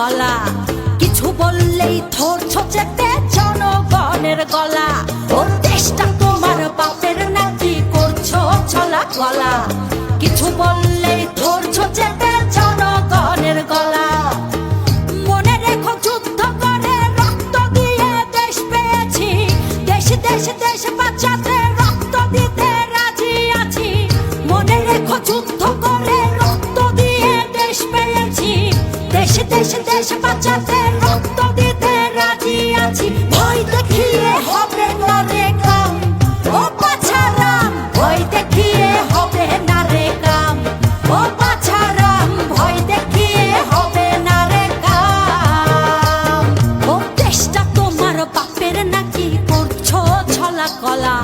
কলা কিছু বললেই থর ছচেতে জনগণের গলা। ও দেশটা তোমার বাপের নাকি করছ ছলা গলা কিছু বললেই দেশ দেশ দেশ বাঁচাতে রক্ত দিতে রাজি আছি। ভয় দেখিয়ে হবে না রে কাম ও পাছারাম, ভয় দেখিয়ে হবে না রে কাম ও পাছারাম, ভয় দেখিয়ে হবে না রে কাম ও দেশটা তোমার বাপের নাকি করছ ছলা কলা।